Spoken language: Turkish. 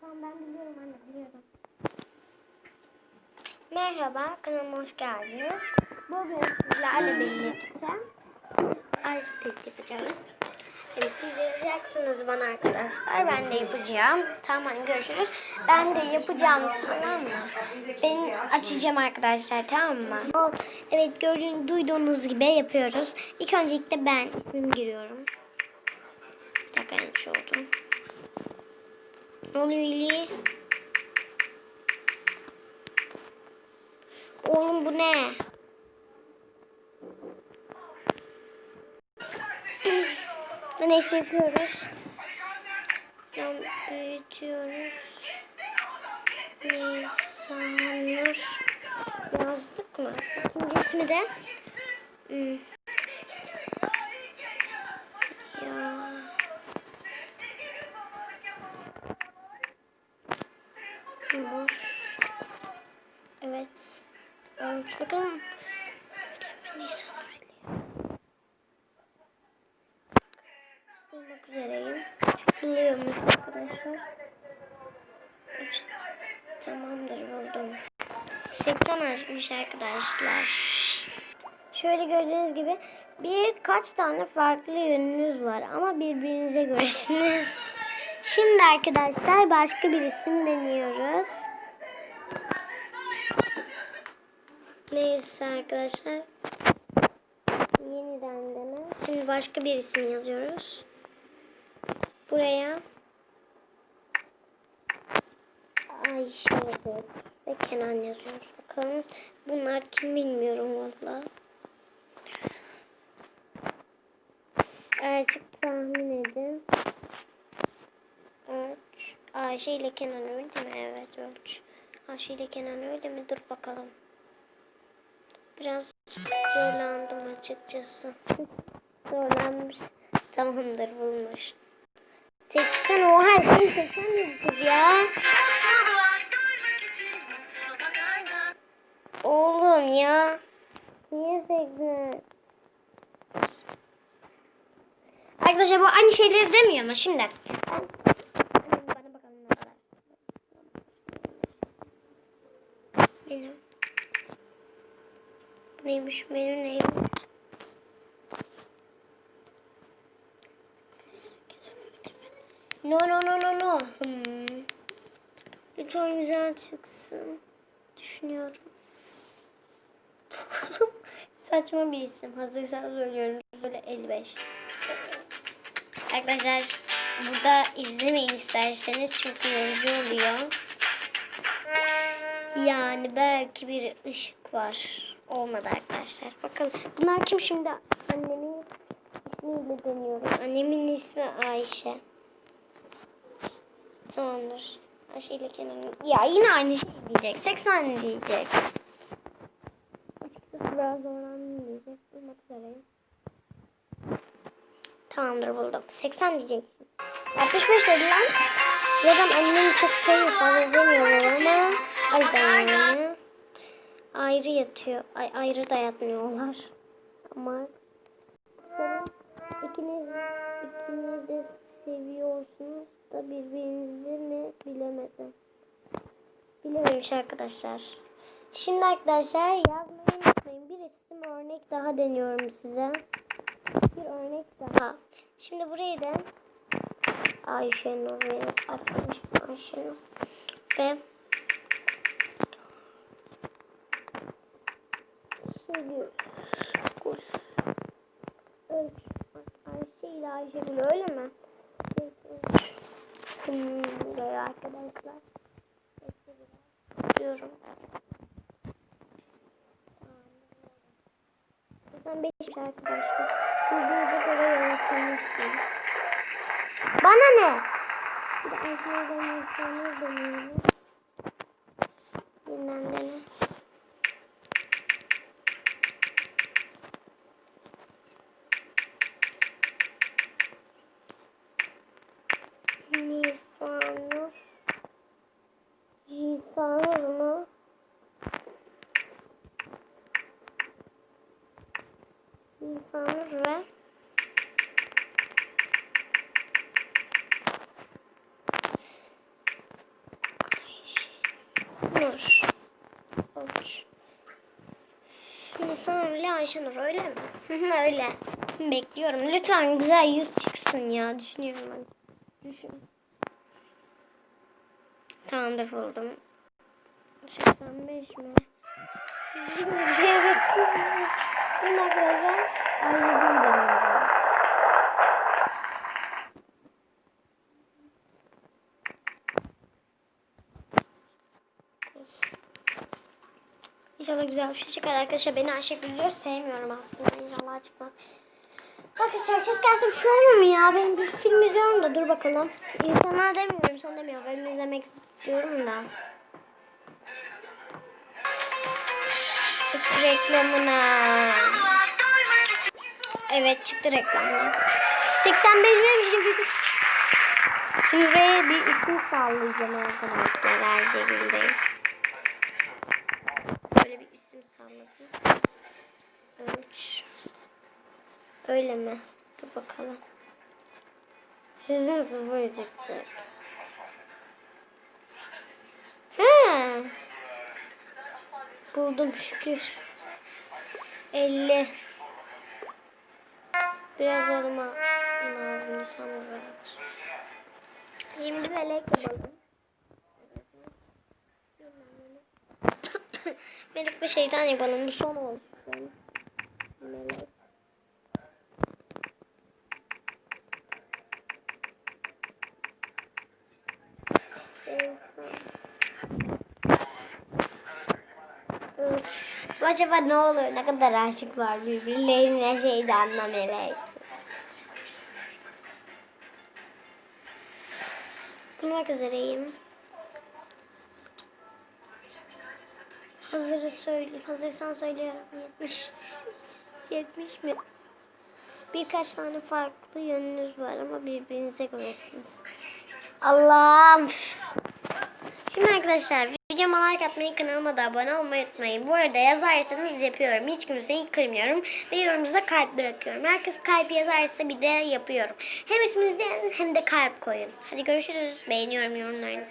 Tamam ben biliyorum anne biliyorum. Merhaba kanalıma hoş geldiniz. Bugün sizlerle birlikte aşk test yapacağız. Yani siz yapacaksınız bana arkadaşlar. Ben de yapacağım. Tamam görüşürüz. Ben de yapacağım tamam mı? Ben açacağım arkadaşlar tamam mı? Evet gördüğünüz duyduğunuz gibi yapıyoruz. İlk öncelikle ben ismimi giriyorum. Bir dakika yanlış oldu. Ne oluyor İli? Oğlum bu ne? Neyse yapıyoruz. Tam büyütüyoruz. Nisanur. Yazdık mı? İkinci ismi de hmm. ya Mor. Evet. Nisanur. Bulmak üzereyim. Buluyormuş arkadaşlar. Üç. Tamamdır buldum. 80 aşkmış arkadaşlar. Şöyle gördüğünüz gibi birkaç tane farklı yönünüz var ama birbirinize göresiniz. Şimdi arkadaşlar başka bir isim deniyoruz. Neyse arkadaşlar. Yeniden dene. Şimdi başka bir isim yazıyoruz. Buraya Ayşe. Ve Kenan yazıyoruz. Bakalım bunlar kim bilmiyorum valla. Artık tahmin edin. Üç. Ayşe ile Kenan öyle mi? Evet üç. Ayşe ile Kenan öyle mi? Dur bakalım. Biraz zorlandım açıkçası. Zorlanmış. Tamamdır bulmuş. 80 oha sen 80 mi kız ya? Oğlum ya. Niye 80? Arkadaşlar bu aynı şeyleri demiyor ama şimdi. Ben... Bana bakalım ne kadar. Benim. Bu neymiş? Menü neymiş? No no no no no. Hmm. Lütfen güzel çıksın. Düşünüyorum. Saçma bir isim. Hazırsanız söylüyorum. Böyle 55. Arkadaşlar burada izlemeyin isterseniz çünkü yorucu oluyor. Yani belki bir ışık var. Olmadı arkadaşlar. Bakalım. Bunlar kim şimdi? Annemin ismiyle deniyorum. Annemin ismi Ayşe. Tamamdır. Ayşe ile Kenan'ın... Ya yine aynı şey diyecek. 80 diyecek. Açıkçası biraz zorlandım diyecek. Bulmak üzereyim. Tamamdır buldum. 80 diyecek. 65 dedi lan. Zaten annem çok seviyor fazla demiyorum ama yüzden yani. Ayrı yatıyor. Ay, ayrı da yatmıyorlar. Ama ikiniz, ikiniz de seviyorsunuz da birbirinizi mi bilemedim. Bilememiş arkadaşlar. Şimdi arkadaşlar yazmayı unutmayın. Bir isim örnek daha deniyorum size. Bir örnek daha. Şimdi burayı da Ayşenur arkadaşım Ayşenur. Ve şimdi Gül. Ölç. Ayşe ile Ayşegül öyle mi? Böyle arkadaşlar. Diyorum. Ben beş arkadaşlar. Bildiğinize göre yönetmişsiniz. Bana ne? Bir de Ayşe'den insanlar deneyelim. Yeniden dene. Nisanur. Nisanur mu? Nisanur ve Nur. Uç. Nisan öyle Ayşenur öyle mi? öyle. Bekliyorum. Lütfen güzel yüz çıksın ya. Düşünüyorum ben. Düşün. Tamamdır buldum. 85 mi? Bir şey evet. Bu arkadaşlar. Ayrıldığım deniyorum. İnşallah güzel bir şey çıkar arkadaşlar. Beni Ayşegül diyor. Sevmiyorum aslında. İnşallah çıkmaz. Arkadaşlar ses gelse bir şey mu ya? Ben bir film izliyorum da dur bakalım. İnsanlar demiyorum sen demiyor. Ben izlemek istiyorum da. Çık reklamına. Evet çıktı reklamlar. 85 mi? Şimdi buraya bir isim sallayacağım arkadaşlar her şekilde. Böyle salladım. Ölç. Öyle mi? Dur bakalım. Sizin sıfır çıkacak. He. Buldum şükür. 50. Biraz olma lazım insan olarak. Şimdi melek yapalım. Melek ve şeytan yapalım. Bu son olsun. Melek. Acaba ne olur? Ne kadar aşık var birbirlerine şeytanla melek. Bulmak üzereyim. Hazırı söyle, hazırsan söylüyorum. 70. 70 mi? Birkaç tane farklı yönünüz var ama birbirinize göresiniz. Allah'ım. Şimdi arkadaşlar videoma like atmayı, kanalıma da abone olmayı unutmayın. Bu arada yazarsanız yapıyorum. Hiç kimseyi kırmıyorum. Ve yorumunuza kalp bırakıyorum. Herkes kalp yazarsa bir de yapıyorum. Hem isminizi hem de kalp koyun. Hadi görüşürüz. Beğeniyorum yorumlarınızı.